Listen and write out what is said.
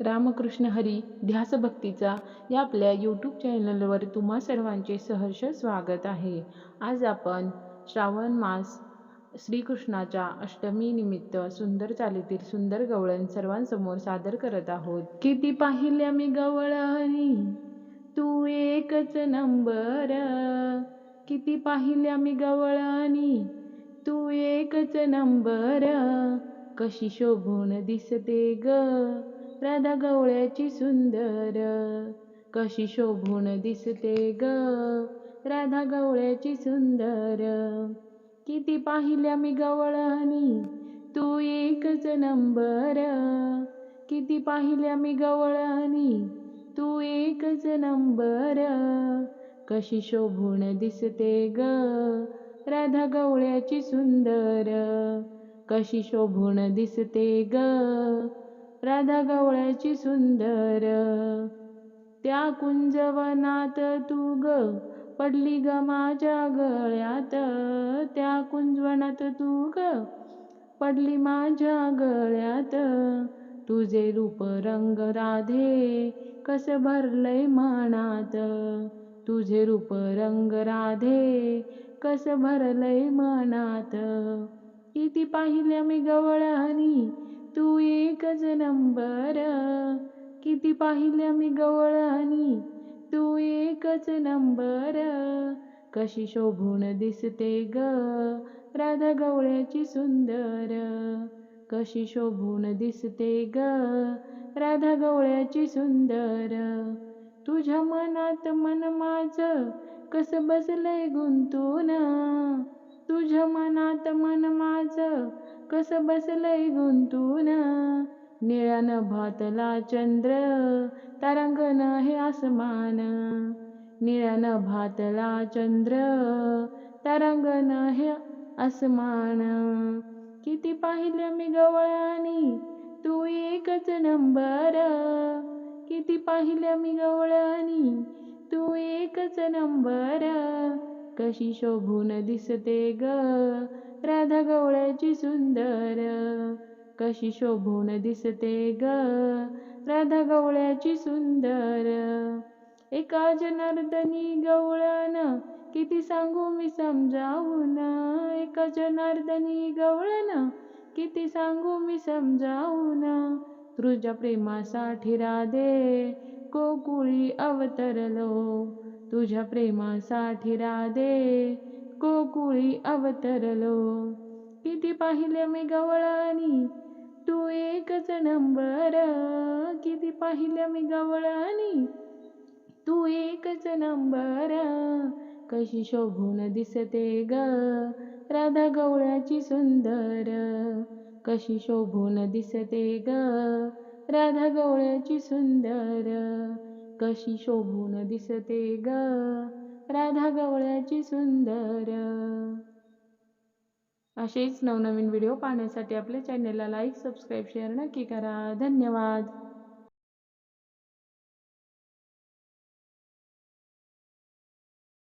रामकृष्ण हरी ध्यास भक्तीचा या आपल्या यूट्यूब चॅनलवर तुम्हा सर्वांचे सहर्ष स्वागत आहे. आज आपण श्रावण मास श्रीकृष्णाच्या अष्टमी निमित्त सुंदर चालीतील सुंदर गवळण सर्वांसमोर सादर करत आहोत. किती पाहिल्या मी गवळणी तू एकच नंबर. किती पाहिल्या मी गवळणी तू एकच नंबर. कशी शोभून दिसते ग? राधा गवळ्याची सुंदर. कशी शोभून दिसते ग राधा गवळ्याची सुंदर. किती पाहिल्या मी गवळणी तू एकच नंबर. किती पाहिल्या मी गवळणी तू एकच नंबर. कशी शोभून दिसते ग राधा गवळ्याची सुंदर. कशी शोभून दिसते ग राधा गवळ्याची सुंदर. त्या कुंजवनात तू ग पडली ग माझ्या गळ्यात. त्या कुंजवनात तू ग पडली माझ्या गळ्यात. तुझे रूप रंग राधे कस भरलंय मनात. तुझे रूप रंग राधे कस भरलंय मनात. किती पाहिल्या मी गवळणी एकच नंबर. किती पाहिल्या मी गवळणी तू एकच नंबर. कशी शोभून दिसते ग राधा गवळ्याची सुंदर. कशी शोभून दिसते ग राधा गवळ्याची सुंदर. तुझ्या मनात मन माझ कस बसलंय गुंतून. तुझ्या मनात मन माझ कस बसलंय गुंतून. निळ्यानं भातला चंद्र तारांगण हे आसमान. निळ्यानं भातला चंद्र तारांगण हे आसमान. किती पाहिलं मी गवळानी तू एकच नंबर. किती पाहिलं मी गवळानी तू एकच नंबर. कशी शोभून दिसते ग राधा गवळ्याची सुंदर. कशी शोभून दिसते ग? राधा गवळ्याची सुंदर. एका जनार्दनी गवळण किती सांगू मी समजावून? एका जनार्दनी गवळण किती सांगू मी समजावून? तुझ्या प्रेमासाठी राधे कोकुळी अवतरलो. तुझ्या प्रेमासाठी राधे कोकुळी अवतरलो. किती पाहिले मी गवळणी तू एकच नंबर. किती पाहिल्या मी गवळणी तू एकच नंबर. कशी शोभून दिसते ग राधा गवळ्याची सुंदर. कशी शोभून दिसते ग राधा गवळ्याची सुंदर. कशी शोभून दिसते ग राधा गवळ्याची सुंदर. असेच नवनवीन व्हिडिओ पाहण्यासाठी आपल्या चॅनलला लाईक सबस्क्राईब शेअर नक्की करा. धन्यवाद.